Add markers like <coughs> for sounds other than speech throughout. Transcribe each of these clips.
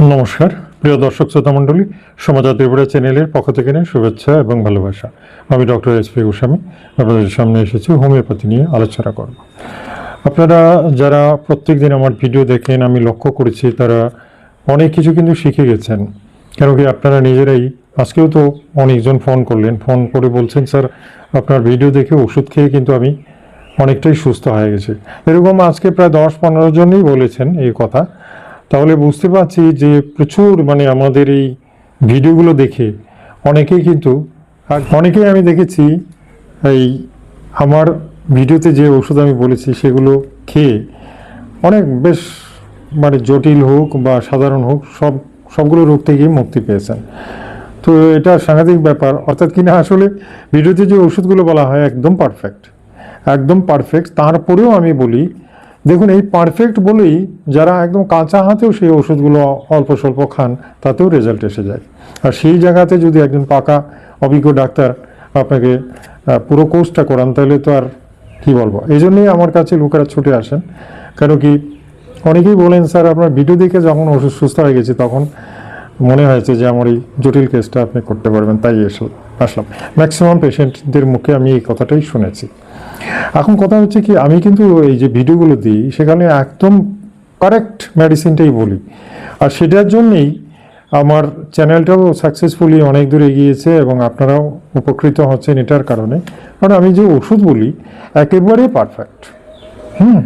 নমস্কার। প্রিয় দর্শক, শ্রোতা মণ্ডলী সমাচার ত্রিপুরা চ্যানেলের পক্ষ থেকে নিয়ে শুভেচ্ছা এবং ভালোবাসা। আমি ডক্টর এস পি গোস্বামী, আপনাদের সামনে এসেছি, হোমিওপ্যাথি নিয়ে আলোচনা করব। আপনারা যারা প্রত্যেক দিন আমার ভিডিও দেখেন, আমি লক্ষ্য করেছি, তারা অনেক কিছু কিন্তু শিখে গেছেন। কেন কি আপনারা নিজেরাই, আজকেও তো অনেকজন ফোন করলেন। ফোন করে বলছেন, স্যার, আপনার ভিডিও দেখে ওষুধ খেয়ে কিন্তু আমি অনেকটাই সুস্থ হয়ে গেছি। এরকম আজকে প্রায় দশ পনেরো জনই বলেছেন এই কথা। তাহলে বুঝতে পারছি যে প্রচুর মানে আমাদের এই ভিডিওগুলো দেখে অনেকেই কিন্তু, আর অনেকেই আমি দেখেছি এই আমার ভিডিওতে যে ওষুধ আমি বলেছি সেগুলো খেয়ে অনেক বেশ মানে জটিল হোক বা সাধারণ হোক সব, সবগুলো রোগ থেকেই মুক্তি পেয়েছেন। তো এটা সাংঘাতিক ব্যাপার, অর্থাৎ কিনা আসলে ভিডিওতে যে ওষুধগুলো বলা হয় একদম পারফেক্ট একদম পারফেক্ট তারপরেও আমি বলি দেখুন, এই পারফেক্ট বলেই যারা একদম কাঁচা হাতেও সেই ওষুধগুলো অল্প স্বল্প খান, তাতেও রেজাল্ট এসে যায়। আর সেই জায়গাতে যদি একজন পাকা, অভিজ্ঞ ডাক্তার আপনাকে পুরো কোর্সটা করান, তাহলে তো আর কি বলব? এই জন্যই আমার কাছে লোকেরা ছুটে আসেন। কেন কি, অনেকেই বলেন, স্যার, আপনার ভিডিও দেখে যখন ওষুধ সুস্থ হয়ে গেছে, তখন মনে হয়েছে যে আমার এই জটিল কেসটা আপনি করতে পারবেন। তাই এসে আসলাম। ম্যাক্সিমাম পেশেন্টদের মুখে আমি এই কথাটাই শুনেছি। এখন কথা হচ্ছে কি, আমি কিন্তু এই যে ভিডিওগুলো দিই, সেখানে একদম কারেক্ট মেডিসিনটাই বলি। আর সেটার জন্যেই আমার চ্যানেলটাও সাকসেসফুলি অনেক দূর এগিয়েছে এবং আপনারাও উপকৃত হচ্ছেন এটার কারণে। কারণ আমি যে ওষুধ বলি, একেবারে পারফেক্ট হুম?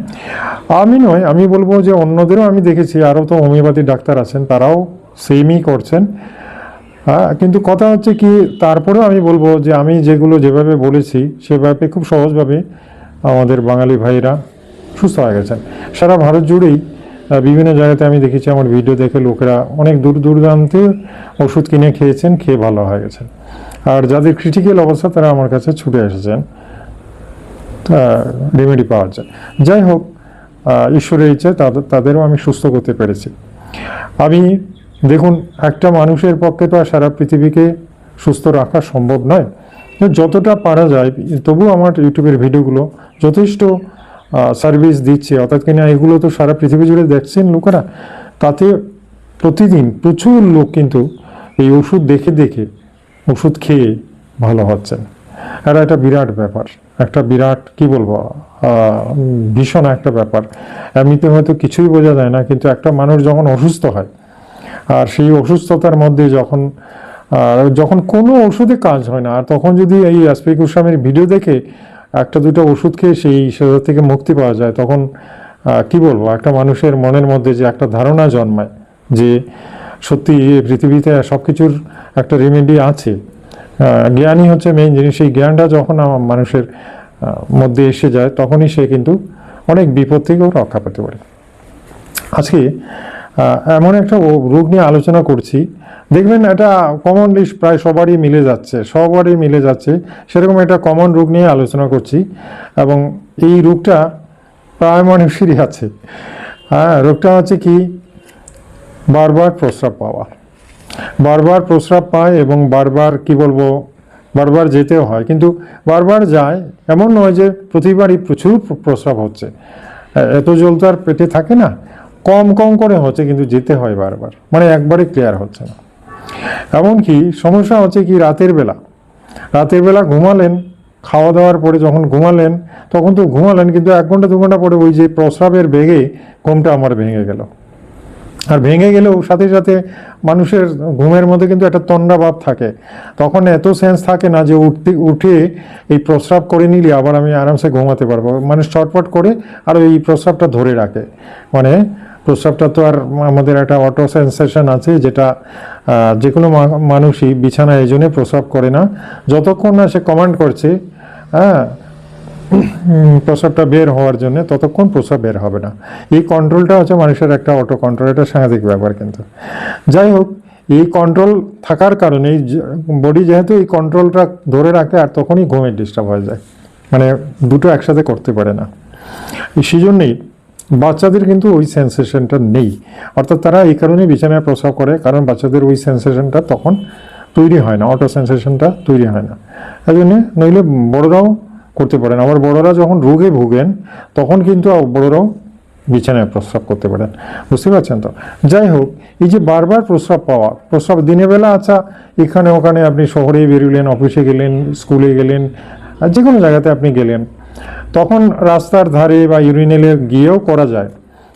আমি নয়, আমি বলব যে অন্যদেরও আমি দেখেছি, আরও তো হোমিওপ্যাথি ডাক্তার আছেন, তারাও সেমই করছেন। হ্যাঁ কিন্তু কথা হচ্ছে কি, তারপরেও আমি বলব যে আমি যেগুলো যেভাবে বলেছি, সেভাবে খুব সহজভাবে আমাদের বাঙালি ভাইরা সুস্থ হয়ে গেছেন সারা ভারত জুড়েই বিভিন্ন জায়গাতে আমি দেখেছি, আমার ভিডিও দেখে লোকেরা অনেক দূর দূরান্তে ওষুধ কিনে খেয়েছেন, খেয়ে ভালো হয়ে গেছেন আর যাদের ক্রিটিক্যাল অবস্থা, তারা আমার কাছে ছুটে এসেছেন রেমেডি পাওয়ার যায় যাই হোক ঈশ্বরের ইচ্ছে তাদের তাদেরও আমি সুস্থ করতে পেরেছি। আমি দেখুন, একটা মানুষের পক্ষে তো আর সারা পৃথিবীকে সুস্থ রাখা সম্ভব নয়। যতটা পারা যায় তবু আমার ইউটিউবের ভিডিওগুলো যথেষ্ট সার্ভিস দিচ্ছে। অর্থাৎ কিনা এগুলো তো সারা পৃথিবী জুড়ে দেখছেন লোকেরা। তাতে প্রতিদিন প্রচুর লোক কিন্তু এই ওষুধ দেখে দেখে ওষুধ খেয়ে ভালো হচ্ছেন। এটা বিরাট ব্যাপার, একটা বিরাট কি বলব ভীষণ একটা ব্যাপার। এমনিতে হয়তো কিছুই বোঝা যায় না, কিন্তু একটা মানুষ যখন অসুস্থ হয় আর সেই অসুস্থতার মধ্যে যখন যখন কোনো ওষুধে কাজ হয় না, আর তখন যদি এই অ্যাসপি গোস্বামীর ভিডিও দেখে একটা দুটো ওষুধ খেয়ে সেই সেটা থেকে মুক্তি পাওয়া যায়, তখন কি বলব? একটা মানুষের মনের মধ্যে যে একটা ধারণা জন্মায় যে সত্যি পৃথিবীতে সব কিছুর একটা রেমেডি আছে। জ্ঞানই হচ্ছে মেইন জিনিস। এই জ্ঞানটা যখন আমার মানুষের মধ্যে এসে যায়, তখনই সে কিন্তু অনেক বিপদ থেকেও রক্ষা পেতে পারে। আজকে এমন একটা রোগ নিয়ে আলোচনা করছি। দেখবেন এটা কমনলি প্রায় সবারই মিলে যাচ্ছে, সবারই মিলে যাচ্ছে। সেরকম একটা কমন রোগ নিয়ে আলোচনা করছি এবং এই রোগটা প্রায় মানুষেরই আছে। হ্যাঁ রোগটা হচ্ছে কি? বারবার প্রস্রাব পাওয়া। বারবার প্রস্রাব পায় এবং বারবার কি বলব? বারবার যেতেও হয়। কিন্তু বারবার যায়, এমন নয় যে প্রতিবারই প্রচুর প্রস্রাব হচ্ছে। এত জল তো আর পেটে থাকে না। কম কম করে হচ্ছে, কিন্তু যেতে হয় বারবার। মানে একবারে ক্লিয়ার হচ্ছে না। এমনকি সমস্যা হচ্ছে কি, রাতের বেলা। রাতের বেলা ঘুমালেন, খাওয়া দাওয়ার পরে যখন ঘুমালেন, তখন তো ঘুমালেন, কিন্তু এক ঘণ্টা, দু ঘণ্টা পরে ওই যে প্রস্রাবের বেগে ঘুমটা আমার ভেঙে গেল। আর ভেঙে গেলেও সাথে সাথে মানুষের ঘুমের মধ্যে কিন্তু একটা তন্ডা ভাব থাকে। তখন এত সেন্স থাকে না যে উঠতে, উঠে এই প্রস্রাব করে নিলে আবার আমি আরামসে ঘুমাতে পারব। মানুষ চটপট করে আর এই প্রস্রাবটা ধরে রাখে। মানে প্রস্রাবটা তো আর আমাদের একটা অটো সেন্সেশন আছে, যেটা যে কোনো মানুষই বিছানায় এই জন্যে প্রস্রাব করে না। যতক্ষণ না সে কমান্ড করছে হ্যাঁ প্রস্রাবটা বের হওয়ার জন্য ততক্ষণ প্রস্রাব বের হবে না। এই কন্ট্রোলটা হচ্ছে মানুষের একটা অটো কন্ট্রোল এটা সাংঘাতিক ব্যাপার কিন্তু। যাই হোক, এই কন্ট্রোল থাকার কারণে বডি যেহেতু এই কন্ট্রোলটা ধরে রাখে, আর তখনই ঘুমের ডিস্টার্ব হয়ে যায়। মানে দুটো একসাথে করতে পারে না। সেই জন্যেই বাচ্চাদের কিন্তু ওই সেন্সেশনটা নেই। অর্থাৎ তারা এই কারণে বিছানায় প্রস্রাব করে, কারণ বাচ্চাদের ওই সেন্সেশনটা তখন তৈরি হয় না অটো সেন্সেশনটা তৈরি হয় না। এই জন্যে নইলে বড়রাও করতে পারেন। আবার বড়রা যখন রোগে ভুগেন, তখন কিন্তু বড়রাও বিছানায় প্রস্রাব করতে পারেন। বুঝতে পারছেন তো? যাই হোক, এই যে বারবার প্রস্রাব পাওয়া, প্রস্রাব দিনের বেলা আচ্ছা এখানে ওখানে আপনি শহরে বেরোলেন অফিসে গেলেন স্কুলে গেলেন যে কোনো জায়গাতে আপনি গেলেন। তখন রাস্তার ধারে বা ইউরিনেলে গিয়েও করা যায়।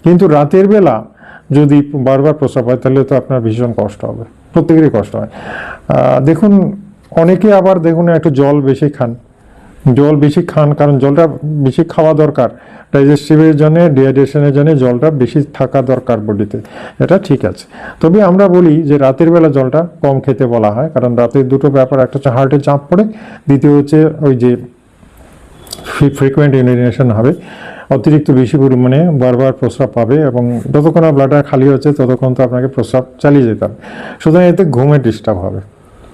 কিন্তু রাতের বেলা যদি বারবার প্রস্রাব হয়, তাহলে তো আপনার ভীষণ কষ্ট হবে। প্রত্যেকেরই কষ্ট হয়। দেখুন, অনেকে আবার দেখুন, একটু জল বেশি খান। জল বেশি খান, কারণ জলটা বেশি খাওয়া দরকার। ডাইজেস্টিভের জন্য, ডিহাইড্রেশনের জন্য জলটা বেশি থাকা দরকার বডিতে। এটা ঠিক আছে। তবে আমরা বলি যে, রাতের বেলা জলটা কম খেতে বলা হয়, কারণ রাতের দুটো ব্যাপার, একটা হচ্ছে হার্টে চাপ পড়ে, দ্বিতীয় হচ্ছে ওই যে ফ্রিকুয়েন্ট ইউরিনেশন হবে। অতিরিক্ত বেশি পরিমাণে বারবার প্রস্রাব পাবে এবং যতক্ষণ ব্লাডার খালি হচ্ছে, ততক্ষণ তো আপনাকে প্রস্রাব চালিয়ে যেতে হবে। সুতরাং এতে ঘুমে ডিস্টার্ব হবে।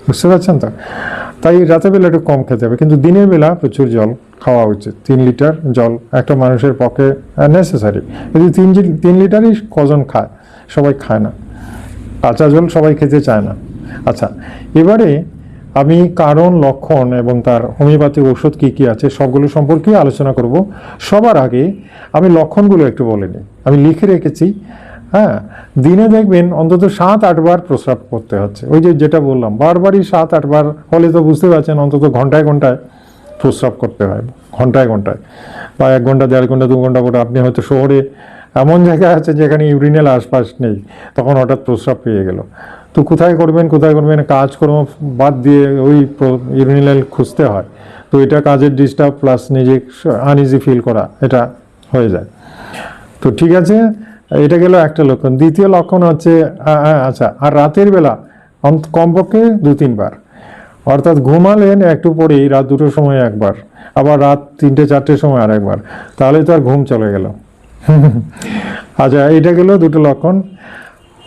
বুঝতে পারছেন তো? তাই রাতের বেলা একটু কম খেতে হবে। কিন্তু দিনের বেলা প্রচুর জল খাওয়া উচিত। তিন লিটার জল একটা মানুষের পক্ষে নেসেসারি কিন্তু তিন তিন লিটারই কজন খায়? সবাই খায় না। কাঁচা জল সবাই খেতে চায় না। আচ্ছা এবারে আমি কারণ, লক্ষণ এবং তার হোমিওপ্যাথিক ওষুধ কী কী আছে সবগুলো সম্পর্কে আলোচনা করব। সবার আগে আমি লক্ষণগুলো একটু বলে নিই। আমি লিখে রেখেছি হ্যাঁ? দিনে দেখবেন অন্তত সাত আটবার প্রস্রাব করতে হচ্ছে। ওই যে যেটা বললাম, বারবারই সাত আটবার হলে তো বুঝতে পারছেন অন্তত ঘন্টায় ঘন্টায় প্রস্রাব করতে হয়, ঘন্টায় ঘন্টায়। বা এক ঘণ্টা, দেড় ঘণ্টা, দু ঘণ্টা করে আপনি হয়তো শহরে এমন জায়গা আছে যেখানে ইউরিনাল আশপাশ নেই। তখন হঠাৎ প্রস্রাব পেয়ে গেল। তো কোথায় করবেন কোথায় করবেন কাজকর্ম বাদ দিয়ে ওই ইউরিনাল খুঁজতে হয়। তো এটা কাজের ডিস্টার্ব প্লাস নিজে আনইজি ফিল করা, এটা হয়ে যায়। তো ঠিক আছে, এটা গেল একটা লক্ষণ। দ্বিতীয় লক্ষণ হচ্ছে আচ্ছা আর রাতের বেলা কমপক্ষে দু, তিনবার। অর্থাৎ ঘুমালেন একটু পরেই, রাত দুটোর সময় একবার, আবার রাত তিনটে, চারটের সময় আর একবার তাহলে তো আর ঘুম চলে গেল। <laughs> আচ্ছা এটা গেল দুটো লক্ষণ।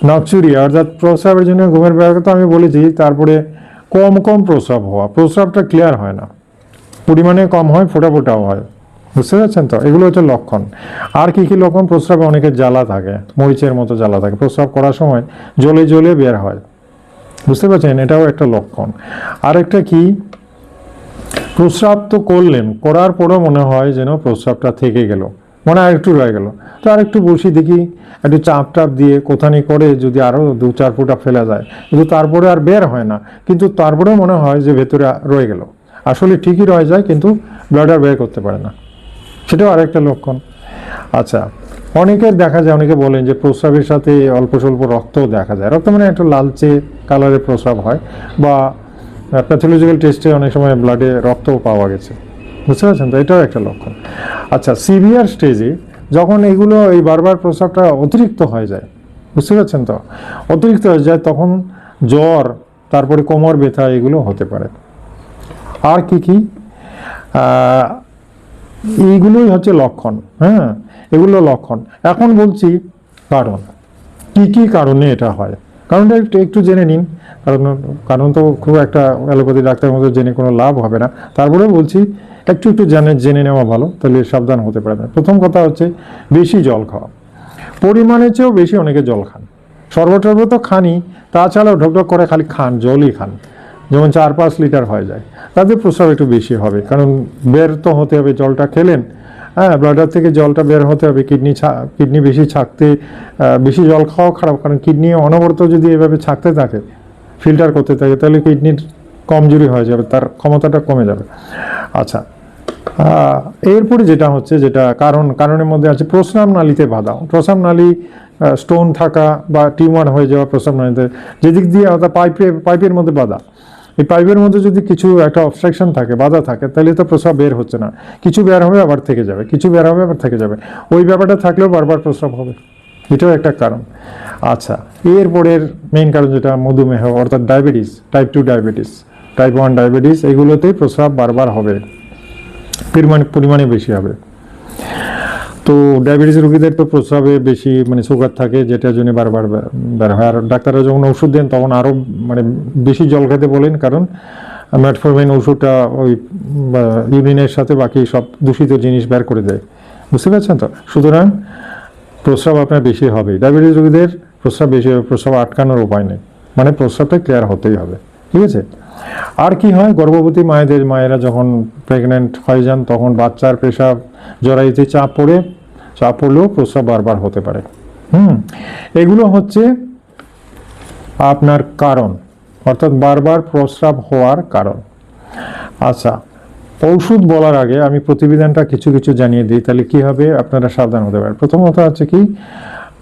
নকচুরিয়া অর্থাৎ প্রস্রাবের জন্য ঘুমের ব্যাপার তো আমি বলেছি, তারপরে কম কম প্রস্রাব হওয়া। প্রস্রাবটা ক্লিয়ার হয় না। পরিমাণে কম হয় ফোটা ফোটাও হয়। বুঝতে পারছেন তো? এগুলো হচ্ছে লক্ষণ। আর কি কি লক্ষণ? প্রস্রাবে অনেকের জ্বালা থাকে, মরিচের মতো জ্বালা থাকে। প্রস্রাব করার সময় জলে জ্বলে বের হয়। বুঝতে পারছেন? এটাও একটা লক্ষণ। আরেকটা কি? প্রস্রাব তো করলেন, করার পরও মনে হয় যেন প্রস্রাবটা থেকে গেল। মনে হয় একটু রয়ে গেল। তো আর একটু বসি দেখি, একটু চাপ টাপ দিয়ে কোথানি করে যদি আরও দু চার ফুটা ফেলা যায়। কিন্তু তারপরে আর বের হয় না। কিন্তু তারপরেও মনে হয় যে ভেতরে রয়ে গেল। আসলে ঠিকই রয়ে যায়, কিন্তু ব্লাডার বের করতে পারে না। সেটাও আরেকটা লক্ষণ। আচ্ছা অনেকের দেখা যায়, অনেকে বলেন যে প্রস্রাবের সাথে অল্প স্বল্প রক্তও দেখা যায়। রক্ত মানে একটা লালচে কালারের প্রস্রাব হয় বা প্যাথোলজিক্যাল টেস্টে অনেক সময় ব্লাডে রক্তও পাওয়া গেছে। বুঝতে পারছেন তো? এটাও একটা লক্ষণ। আচ্ছা সিভিয়ার স্টেজে যখন এগুলো এই বারবার প্রস্রাবটা অতিরিক্ত হয়ে যায়, বুঝতে পারছেন তো? অতিরিক্ত হয়ে যায় তখন জ্বর, তারপরে কোমর ব্যথা এগুলো হতে পারে। আর কি কি? এইগুলোই হচ্ছে লক্ষণ হ্যাঁ? এগুলো লক্ষণ। এখন বলছি কারণ। কি কি কারণে এটা হয়? কারণটা একটু একটু জেনে নিন। কারণ কারণ তো খুব একটা অ্যালোপ্যাথি ডাক্তারের মতো জেনে কোনো লাভ হবে না। তারপরে বলছি একটু একটু জানে, জেনে নেওয়া ভালো, তাহলে সাবধান হতে পারে প্রথম কথা হচ্ছে, বেশি জল খাওয়া। পরিমাণের চেয়েও বেশি অনেকে জল খান। শরবত টরবত তো খানি তাছাড়াও ঢকঢক করে খালি খান, জলই খান। যেমন চার পাঁচ লিটার হয়ে যায়। তাদের প্রস্রাব একটু বেশি হবে, কারণ বের তো হতে হবে জলটা খেলেন হ্যাঁ ব্লাডার থেকে জলটা বের হতে হবে, কিডনি ছা, কিডনি বেশি ছাকতে বেশি জল খাওয়া খারাপ, কারণ কিডনি অনবরত যদি এভাবে ছাকতে থাকে ফিল্টার করতে থাকে, তাহলে কিডনির কমজোরি হয়ে যাবে, তার ক্ষমতাটা কমে যাবে। আচ্ছা এরপরে যেটা হচ্ছে, যেটা কারণ, কারণের মধ্যে আছে প্রস্রাব নালীতে বাধা। প্রস্রাব নালী স্টোন থাকা বা টিউমার হয়ে যাওয়া প্রস্রাব নালীতে যেদিক দিয়ে অর্থাৎ পাইপে, পাইপের মধ্যে বাধা। এই পাইপের মধ্যে যদি কিছু একটা অবস্ট্রাকশন থাকে, বাধা থাকে, তাহলে তো প্রস্রাব বের হচ্ছে না। কিছু বের হবে, আবার থেকে যাবে। কিছু বের হবে, আবার থেকে যাবে। ওই ব্যাপারটা থাকলেও বারবার প্রস্রাব হবে। এটাও একটা কারণ। আচ্ছা এরপরের মেইন কারণ যেটা মধুমেহ, অর্থাৎ diabetes type two diabetes type one diabetes এগুলোতেই প্রস্রাব বারবার হবে। পরিমাণে পরিমাণে বেশি হবে। তো ডায়াবেটিস রোগীদের তো প্রস্রাবে বেশি মানে সুগার থাকে, যেটার জন্য বারবার বের হয়। আর ডাক্তাররা যখন ওষুধ দেন, তখন আরও মানে বেশি জল খেতে বলেন, কারণ ম্যাটফরমিন ওষুধটা ওই ইউরিনের সাথে বাকি সব দূষিত জিনিস বের করে দেয়। বুঝতে পারছেন তো? সুতরাং প্রস্রাব আপনার বেশি হবে। ডায়াবেটিস রোগীদের প্রস্রাব বেশি হবে, প্রস্রাব আটকানোর উপায় নেই। মানে প্রস্রাবটা ক্লিয়ার হতেই হবে। ঠিক আছে? আর কি হয়? গর্ভবতী মায়েদের মায়েরা যখন প্রেগনেন্ট হয়ে যান, তখন বাচ্চার পেশাব জরাইতে চাপ পড়ে, চাপ পড়লেও প্রস্রাব বারবার হতে পারে। হুম? এগুলো হচ্ছে আপনার কারণ, অর্থাৎ বারবার প্রস্রাব হওয়ার কারণ। আচ্ছা ঔষধ বলার আগে আমি প্রতিবেদনটা কিছু কিছু জানিয়ে দিই, তাহলে কি হবে? আপনারা সাবধান হতে পারেন। প্রথমত হচ্ছে কি,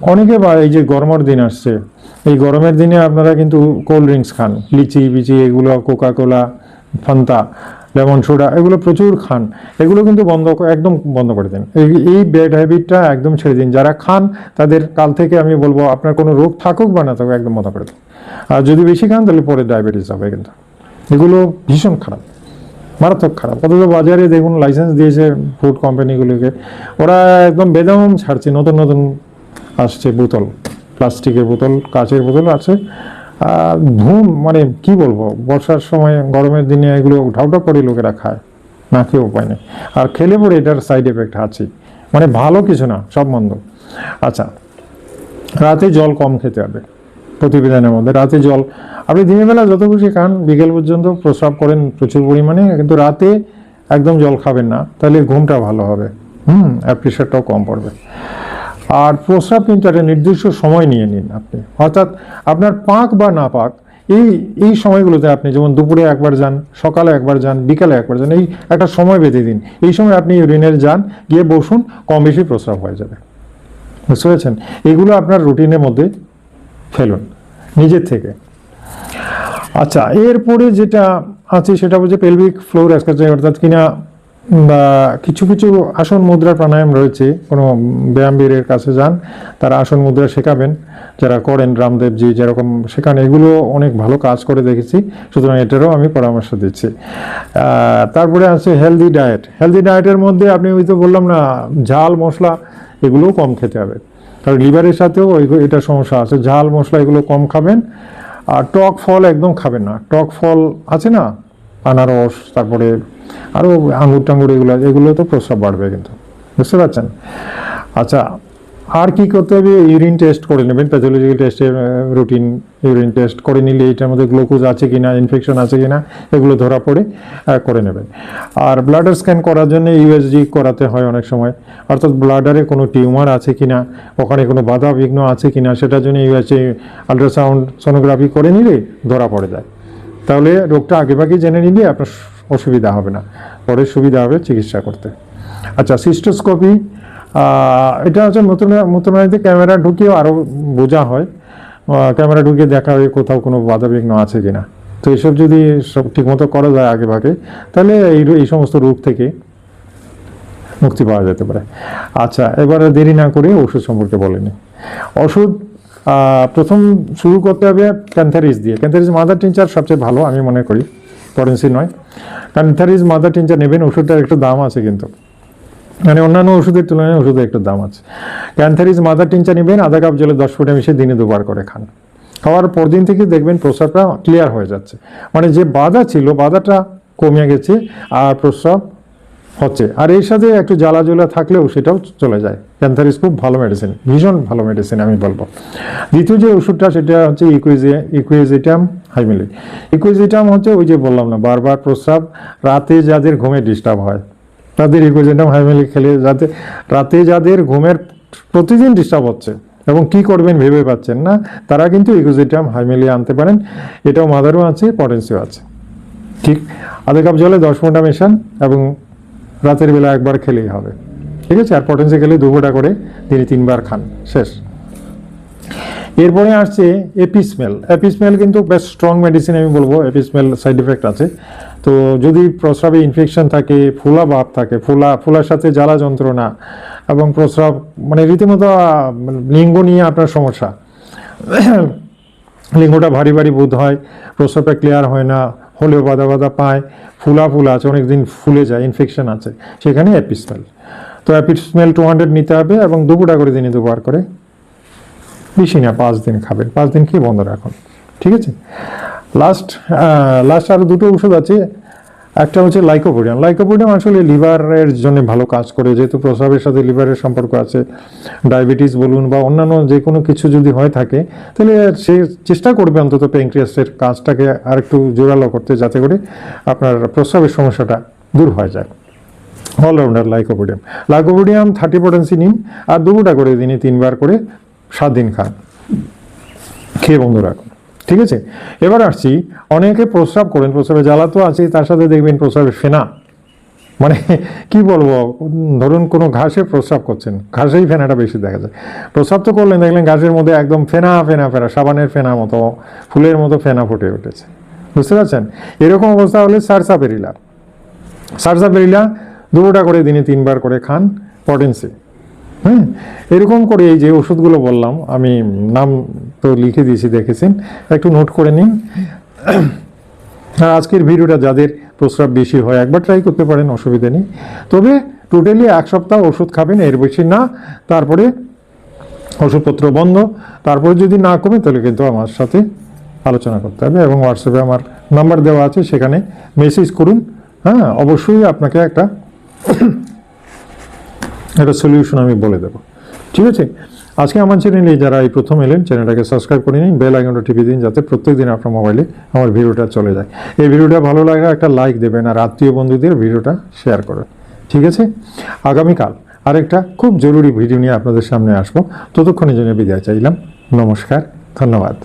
অনেকে বা এই যে গরমের দিন আসছে এই গরমের দিনে আপনারা কিন্তু কোল্ড ড্রিঙ্কস খান। লিচি, বিচি, এগুলো Coca Cola Fanta lemon soda এগুলো প্রচুর খান। এগুলো কিন্তু বন্ধ একদম বন্ধ করে দিন। এই- ব্যাড হ্যাবিটটা একদম ছেড়ে দিন। যারা খান, তাদের কাল থেকে আমি বলব, আপনার কোনো রোগ থাকুক বা না থাকুক, একদম বন্ধ করে দিন। আর যদি বেশি খান, তাহলে পরে ডায়াবেটিস হবে কিন্তু। এগুলো ভীষণ খারাপ। মারাত্মক খারাপ। অথচ বাজারে দেখুন লাইসেন্স দিয়েছে ফুড কোম্পানিগুলোকে ওরা একদম বেদম ছাড়ছে, নতুন নতুন আসছে বোতল। প্লাস্টিকের বোতল, কাচের বোতল আছে। ধুম মানে কি বলব, বর্ষার সময়, গরমের দিনে এগুলো ঢাউটা করে লোকেরা খায়। না খেয়ে উপায় নেই। আর খেলে পরে এটার সাইড এফেক্ট আছে মানে ভালো কিছু না, সব মন্দ। আচ্ছা রাতে জল কম খেতে হবে প্রতিবেদনের মধ্যে। রাতে জল, আপনি দিনের বেলা যত খুশি খান, বিকেল পর্যন্ত প্রস্রাব করেন প্রচুর পরিমাণে, কিন্তু রাতে একদম জল খাবেন না, তাহলে ঘুমটা ভালো হবে। হুম প্রেশারটাও কম পড়বে। আর প্রস্রাব কিন্তু একটা নির্দিষ্ট সময় নিয়ে নিন আপনি। অর্থাৎ আপনার পাক বা না পাক, এই এই সময়গুলোতে আপনি যেমন দুপুরে একবার যান, সকালে একবার যান, বিকালে একবার যান, এই একটা সময় বেঁধে দিন। এই সময় আপনি ইউরিনের যান, গিয়ে বসুন, কম বেশি প্রস্রাব হয়ে যাবে। বুঝতে পেরেছেন? এগুলো আপনার রুটিনের মধ্যে ফেলুন, নিজের থেকে। আচ্ছা এরপরে যেটা আছে সেটা হচ্ছে পেলভিক ফ্লোর এক্সারসাইজ অর্থাৎ কিনা বা কিছু কিছু আসন মুদ্রা প্রাণায়াম রয়েছে, কোনো ব্যায়ামবীরের কাছে যান, তারা আসন মুদ্রা শেখাবেন, যারা করেন রামদেবজি যেরকম শেখান, এগুলো অনেক ভালো কাজ করে দেখেছি, সুতরাং এটারও আমি পরামর্শ দিচ্ছি। তারপরে আছে হেলদি ডায়েট হেলদি ডায়েটের মধ্যে আপনি ওই তো বললাম না, ঝাল, মশলা, এগুলোও কম খেতে হবে। কারণ লিভারের সাথেও এটা সমস্যা আছে, ঝাল, মশলা এগুলো কম খাবেন, আর টক ফল একদম খাবেন না। টক ফল আছে না আনারস, তারপরে আরও আঙুর টাঙ্গুর এগুলো এগুলো তো প্রস্রাব বাড়বে কিন্তু। বুঝতে পারছেন? আচ্ছা আর কি করতে হবে? ইউরিন টেস্ট করে নেবেন, প্যাথোলজিক্যাল টেস্টের রুটিন ইউরিন টেস্ট করে নিলে এটার মধ্যে গ্লুকোজ আছে কি না ইনফেকশন আছে কি না এগুলো ধরা পড়ে করে নেবেন। আর ব্লাডার স্ক্যান করার জন্য ইউএসজি করাতে হয় অনেক সময়। অর্থাৎ ব্লাডারে কোনো টিউমার আছে কি না ওখানে কোনো বাধা বিঘ্ন আছে কি না সেটার জন্য ইউএসজি আল্ট্রাসাউন্ড সোনোগ্রাফি করে নিলে ধরা পড়ে যায়। তাহলে রোগটা আগেভাগে জেনে নিলে আপনার অসুবিধা হবে না। পরে সুবিধা হবে চিকিৎসা করতে। আচ্ছা সিস্টোস্কোপি এটা হচ্ছে নতুন নতুনতে ক্যামেরা ঢুকিয়েও আরও বোঝা হয়। ক্যামেরা ঢুকিয়ে দেখা হয় কোথাও কোনো বাধাবিঘ্ন আছে কিনা তো এসব যদি সব ঠিকমতো করা যায় আগে ভাগে তাহলে এই এই সমস্ত রোগ থেকে মুক্তি পাওয়া যেতে পারে। আচ্ছা এবারে দেরি না করে ওষুধ সম্পর্কে বলেনি ওষুধ প্রথম শুরু করতে হবে ক্যান্থারিস দিয়ে। ক্যান্থারিস মাদার টিনচার সবচেয়ে ভালো, আমি মনে করি পরেন্সি নয়। ক্যান্থারিস মাদার টিনচার নেবেন, ওষুধটার একটু দাম আছে কিন্তু। মানে অন্যান্য ওষুধের তুলনায় ওষুধের একটু দাম আছে। ক্যান্থারিস মাদার টিনচার নেবেন, আধা কাপ জলে দশ ফুটে মিশিয়ে দিনে দুবার করে খান। খাওয়ার পর দিন থেকে দেখবেন প্রস্রাবটা ক্লিয়ার হয়ে যাচ্ছে। মানে যে বাধা ছিল, বাধাটা কমে গেছে, আর প্রস্রাব হচ্ছে। আর এর সাথে একটু জ্বালা জ্বালা থাকলেও সেটাও চলে যায়। ক্যান্সারিস খুব ভালো মেডিসিন ভীষণ ভালো মেডিসিন আমি বলব। দ্বিতীয় যে ওষুধটা, সেটা হচ্ছে ইকুইজে ইকুইজিটাম হাইমিলি ইকুইজিটাম হচ্ছে ওই যে বললাম না, বারবার প্রস্রাব, রাতে যাদের ঘুমে ডিস্টার্ব হয়। তাদের ইকুইজিটাম হাইমিলি খেলে যাতে রাতে যাদের ঘুমের প্রতিদিন ডিস্টার্ব হচ্ছে এবং কি করবেন ভেবে পাচ্ছেন না, তারা কিন্তু ইকুইজিটাম হাইমিলি আনতে পারেন। এটাও মাদারও আছে পটেন্সিও আছে। ঠিক, আধা কাপ জলে দশ ঘণ্টা মেশান এবং রাতের বেলা একবার খেলেই হবে। ঠিক আছে? আর পটেন্সি খেলে দু ফোঁটা করে দিনে তিনবার খান। শেষ। এরপরে আসছে এপিসমেল এপিসমেল কিন্তু বেশ স্ট্রং মেডিসিন আমি বলব। এপিসমেল সাইড এফেক্ট আছে। তো যদি প্রস্রাবে ইনফেকশন থাকে ফোলা ভাব থাকে ফোলা ফোলার সাথে জ্বালা যন্ত্রণা এবং প্রস্রাব মানে রীতিমতো আহ, লিঙ্গ নিয়ে আপনার সমস্যা। <coughs> লিঙ্গটা ভারী ভারী বোধ হয়। প্রস্রাবটা ক্লিয়ার হয় না। হলেও বাধা বাধা পায়, ফুলা ফুলা আছে, অনেক দিন ফুলে যায় ইনফেকশন আছে, সেখানে অ্যাপিসমেল তো অ্যাপিসমেল টু হান্ড্রেড নিতে হবে এবং দুপুরটা করে দিনে দুবার করে। বেশি না, পাঁচ দিন খাবেন পাঁচ দিন খেয়ে বন্ধ রাখুন। ঠিক আছে? লাস্ট লাস্ট আরও দুটো ওষুধ আছে। একটা হচ্ছে লাইকোপোডিয়াম। লাইকোপোডিয়াম আসলে লিভারের জন্য ভালো কাজ করে, যেহেতু প্রস্রাবের সাথে লিভারের সম্পর্ক আছে, ডায়াবেটিস বলুন বা অন্যান্য যে কোনো কিছু যদি হয়ে থাকে, তাহলে সে চেষ্টা করবে অন্তত প্যাঙ্ক্রিয়াসের কাজটাকে আরেকটু জোরালো করতে যাতে করে আপনার প্রস্রাবের সমস্যাটা দূর হয়ে যায়। Allrounder lycopodium. Lycopodium thirty potency নিন, আর দুটা করে দিনে তিনবার করে সাত দিন খান। খেয়ে বন্ধ রাখুন ঠিক আছে? এবার আসছি, অনেকে প্রস্রাব করেন প্রস্রাবে জ্বালা তো আছে তার সাথে দেখবেন প্রস্রাবে ফেনা। মানে কি বলব, ধরুন কোনো ঘাসে প্রস্রাব করছেন, ঘাসেই ফেনাটা বেশি দেখা যায়। প্রস্রাব তো করলেন, দেখলেন ঘাসের মধ্যে একদম ফেনা ফেনা ফেনা, সাবানের ফেনা মতো, ফুলের মতো ফেনা ফুটে উঠেছে। বুঝতে পারছেন? এরকম অবস্থা হলে সারসাপেরিলা। সারসাপেরিলা দুটা করে দিনে তিনবার করে খান পটেন্সি হ্যাঁ এরকম করে এই যে ওষুধগুলো বললাম, আমি নাম তো লিখে দিয়েছি, দেখেছেন? একটু নোট করে নিন। আর আজকের ভিডিওটা যাদের প্রস্রাব বেশি হয়, একবার ট্রাই করতে পারেন, অসুবিধা নেই। তবে টোটালি এক সপ্তাহ ওষুধ খাবেন, এর বেশি না। তারপরে ওষুধপত্র বন্ধ। তারপরে যদি না কমে, তাহলে কিন্তু আমার সাথে আলোচনা করতে হবে এবং হোয়াটসঅ্যাপে আমার নাম্বার দেওয়া আছে, সেখানে মেসেজ করুন। হ্যাঁ অবশ্যই আপনাকে একটা একটা সলিউশন আমি বলে দেবো। ঠিক আছে? আজকে আমার চ্যানেলে যারা এই প্রথম এলেন চ্যানেলটাকে সাবস্ক্রাইব করে নিন বেল আইকনটা টিপে দিন, যাতে প্রত্যেক দিন আপনার মোবাইলে আমার ভিডিওটা চলে যায়। এই ভিডিওটা ভালো লাগলে একটা লাইক দেবেন আর আত্মীয় বন্ধুদের ভিডিওটা শেয়ার করবেন ঠিক আছে? আগামীকাল আরেকটা খুব জরুরি ভিডিও নিয়ে আপনাদের সামনে আসব। ততক্ষণে জন্য বিদায় চাইলাম। নমস্কার, ধন্যবাদ।